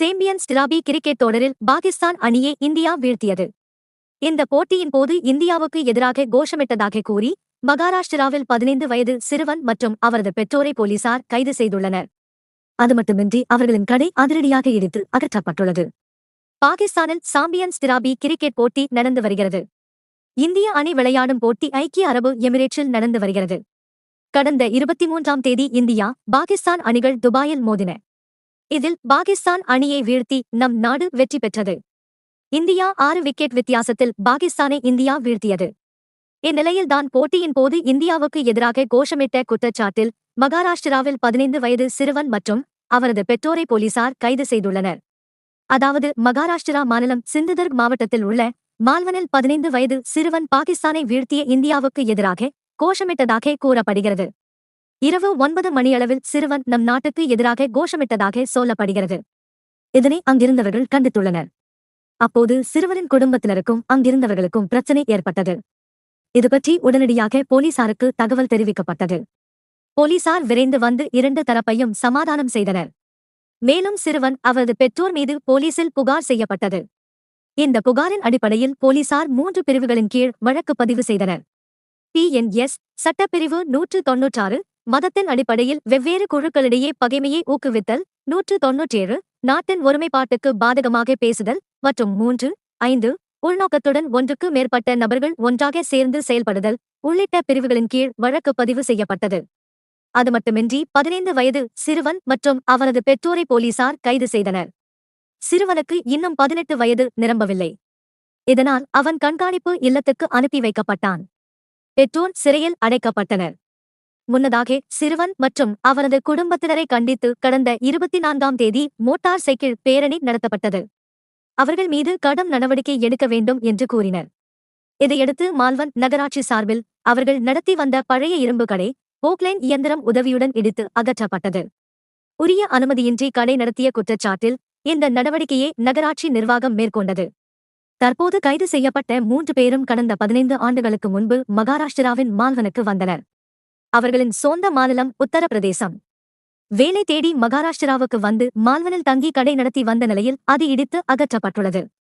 Champions trophy cricket தொடரில் பாகிஸ்தான் அணியை India வீழ்த்தியது. இந்த போட்டியின் போது இந்தியாவுக்கு எதிராக கோஷமிட்டதாக கூறி மகாராஷ்டிராவில் பதினைந்து வயது சிறுவன் மற்றும் அவரது பெற்றோரை போலீசார் கைது செய்துள்ளனர். அது மட்டுமின்றி அவர்களின் கடை அதிரடியாக இடித்து அகற்றப்பட்டுள்ளது. பாகிஸ்தானில் சாம்பியன்ஸ் டிராபி கிரிக்கெட் போட்டி நடந்து வருகிறது. இந்திய அணி விளையாடும் போட்டி ஐக்கிய அரபு எமிரேட்ஸில் நடந்து வருகிறது. கடந்த இருபத்தி மூன்றாம் தேதி இந்தியா பாகிஸ்தான் அணிகள் துபாயில் மோதின. இதில் பாகிஸ்தான் அணியை வீழ்த்தி நம் நாடு வெற்றி பெற்றது. இந்தியா ஆறு விக்கெட் வித்தியாசத்தில் பாகிஸ்தானை இந்தியா வீழ்த்தியது. இந்நிலையில்தான் போட்டியின் போது இந்தியாவுக்கு எதிராக கோஷமிட்ட குற்றச்சாட்டில் மகாராஷ்டிராவில் பதினைந்து வயது சிறுவன் மற்றும் அவரது பெற்றோரை போலீசார் கைது செய்துள்ளனர். அதாவது மகாராஷ்டிரா மாநிலம் சிந்துதர்க் மாவட்டத்தில் உள்ள மால்வனில் பதினைந்து வயது சிறுவன் பாகிஸ்தானை வீழ்த்திய இந்தியாவுக்கு எதிராக கோஷமிட்டதாக கூறப்படுகிறது. இரவு ஒன்பது மணியளவில் சிறுவன் நம் நாட்டுக்கு எதிராக கோஷமிட்டதாக சொல்லப்படுகிறது. இதனை அங்கிருந்தவர்கள் கண்டித்துள்ளனர். அப்போது சிறுவனின் குடும்பத்தினருக்கும் அங்கிருந்தவர்களுக்கும் பிரச்சனை ஏற்பட்டது. இதுபற்றி உடனடியாக போலீசாருக்கு தகவல் தெரிவிக்கப்பட்டது. போலீசார் விரைந்து வந்து இரண்டு தரப்பையும் சமாதானம் செய்தனர். மேலும் சிறுவன் அவரது பெற்றோர் மீது போலீசில் புகார் செய்யப்பட்டது. இந்த புகாரின் அடிப்படையில் போலீசார் மூன்று பிரிவுகளின் கீழ் வழக்கு பதிவு செய்தனர். பி என் எஸ் சட்டப்பிரிவு நூற்று தொன்னூற்றாறு மதத்தின் அடிப்படையில் வெவ்வேறு குழுக்களிடையே பகைமையை ஊக்குவித்தல் நூற்று தொன்னூற்றேழு நாட்டின் ஒருமைப்பாட்டுக்கு பாதகமாக பேசுதல் மற்றும் மூன்று ஐந்து உள்நோக்கத்துடன் ஒன்றுக்கு மேற்பட்ட நபர்கள் ஒன்றாக சேர்ந்து செயல்படுதல் உள்ளிட்ட பிரிவுகளின் கீழ் வழக்கு பதிவு செய்யப்பட்டது. அது மட்டுமின்றி பதினைந்து வயது சிறுவன் மற்றும் அவரது பெற்றோரை போலீசார் கைது செய்தனர். சிறுவனுக்கு இன்னும் பதினெட்டு வயது நிரம்பவில்லை. இதனால் அவன் கண்காணிப்பு இல்லத்துக்கு அனுப்பி வைக்கப்பட்டான். பெற்றோர் சிறையில் அடைக்கப்பட்டனர். முன்னதாக சிறுவன் மற்றும் அவரது குடும்பத்தினரை கண்டித்து கடந்த இருபத்தி நான்காம் தேதி மோட்டார் சைக்கிள் பேரணி நடத்தப்பட்டது. அவர்கள் மீது கடும் நடவடிக்கை எடுக்க வேண்டும் என்று கூறினர். இதையடுத்து மால்வன் நகராட்சி சார்பில் அவர்கள் நடத்தி வந்த பழைய இரும்பு கடை போக்லைன் இயந்திரம் உதவியுடன் இடித்து அகற்றப்பட்டது. உரிய அனுமதியின்றி கடை நடத்திய குற்றச்சாட்டில் இந்த நடவடிக்கையை நகராட்சி நிர்வாகம் மேற்கொண்டது. தற்போது கைது செய்யப்பட்ட மூன்று பேரும் கடந்த பதினைந்து ஆண்டுகளுக்கு முன்பு மகாராஷ்டிராவின் மால்வனுக்கு வந்தனர். அவர்களின் சொந்த மாநிலம் உத்தரப்பிரதேசம். வேலை தேடி மகாராஷ்டிராவுக்கு வந்து மால்வனில் தங்கி கடை நடத்தி வந்த நிலையில் அது இடித்து அகற்றப்பட்டுள்ளது.